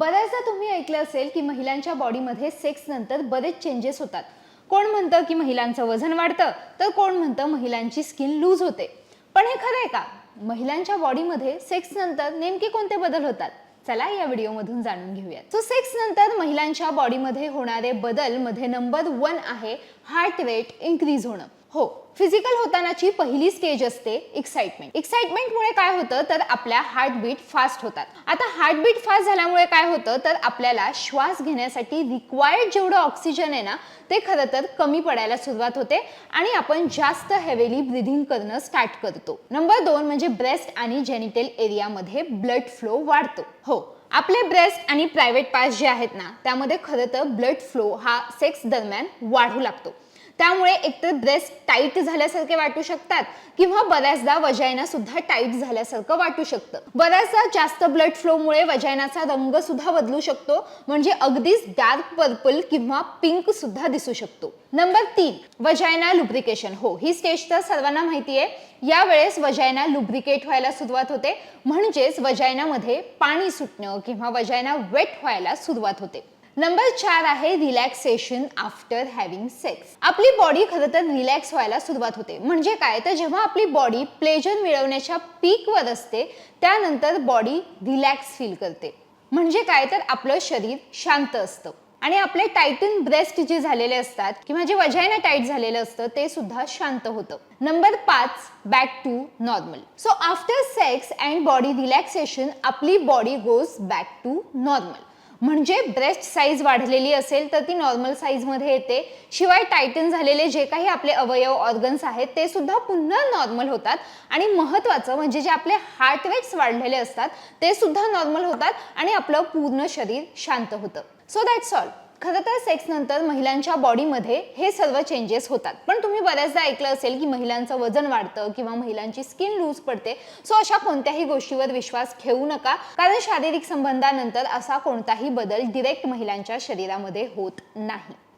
बऱ्याचदा तुम्ही ऐकलं असेल की महिलांच्या बॉडीमध्ये सेक्स नंतर बरेच चेंजेस होतात. कोण म्हणतं की महिलांचं वजन वाढतं तर कोण म्हणतं महिलांची स्किन लूज होते. पण हे खरं आहे का? महिलांच्या बॉडीमध्ये सेक्स नंतर नेमके कोणते बदल होतात? चला या व्हिडिओमधून जाणून घेऊयात. सो सेक्स नंतर महिलांच्या बॉडीमध्ये होणारे बदलमध्ये नंबर वन आहे हार्ट रेट इन्क्रीज होणं. हो फिजिकल होतानाची पहिली स्टेज असते एक्साइटमेंट एक्साइटमेंटमुळे काय होतं तर आपल्या हार्टबीट फास्ट होतात. आता हार्टबीट फास्ट झाल्यामुळे काय होतं तर आपल्याला श्वास घेण्यासाठी रिक्वायर्ड जेवढं ऑक्सिजन आहे ना ते खरं तर कमी पडायला सुरुवात होते आणि आपण जास्त हेवेली ब्रिदिंग करणं स्टार्ट करतो. नंबर दोन म्हणजे ब्रेस्ट आणि जेनिटल एरियामध्ये ब्लड फ्लो वाढतो. हो आपले ब्रेस्ट आणि प्रायव्हेट पार्ट जे आहेत ना त्यामध्ये खरं तर ब्लड फ्लो हा सेक्स दरम्यान वाढू लागतो. त्यामुळे एकतर ब्रेस्ट टाईट झाल्यासारखे वाटू शकतात किंवा बऱ्याचदा वजायना सुद्धा टाईट झाल्यासारखं वाटू शकतं. बऱ्याचदा जास्त ब्लड फ्लोमुळे वजायनाचा रंग सुद्धा बदलू शकतो म्हणजे अगदीच डार्क पर्पल किंवा पिंक सुद्धा दिसू शकतो. नंबर तीन वजायना लुब्रिकेशन हो ही स्टेज तर सर्वांना माहिती आहे. यावेळेस वजायना लुब्रिकेट व्हायला सुरुवात होते. म्हणजेच वजायनामध्ये पाणी सुटणं किंवा वजायना वेट व्हायला सुरुवात होते. नंबर चार आहे रिलॅक्सेशन आफ्टर हॅव्हिंग सेक्स आपली बॉडी खरं तर रिलॅक्स व्हायला सुरुवात होते. म्हणजे काय? तर जेव्हा आपली बॉडी प्लेजर मिळवण्याच्या पीकवर असते त्यानंतर बॉडी रिलॅक्स फील करते. म्हणजे काय? तर आपलं शरीर शांत असतं. आणि आपले टायटन ब्रेस्ट जे झालेले असतात किंवा जे वजायना टाईट झालेलं असतं ते सुद्धा शांत होतं. नंबर पाच back to normal so after sex and body relaxation आपली body goes back to normal म्हणजे ब्रेस्ट साईज वाढलेली असेल तर ती नॉर्मल साईजमध्ये येते. शिवाय टायटन झालेले जे काही आपले अवयव ऑर्गन्स आहेत ते सुद्धा पुन्हा नॉर्मल होतात. आणि महत्त्वाचं म्हणजे जे आपले हार्ट रेट्स वाढलेले असतात ते सुद्धा नॉर्मल होतात आणि आपलं पूर्ण शरीर शांत होतं. सो दॅट्स ऑल खरं तर सेक्स नंतर महिलांच्या बॉडीमध्ये हे सर्व चेंजेस होतात. पण तुम्ही बऱ्याचदा ऐकलं असेल की महिलांचं वजन वाढतं किंवा महिलांची स्किन लूज पडते. सो अशा कोणत्याही गोष्टीवर विश्वास ठेवू नका. कारण शारीरिक संबंधानंतर असा कोणताही बदल डिरेक्ट महिलांच्या शरीरामध्ये होत नाही.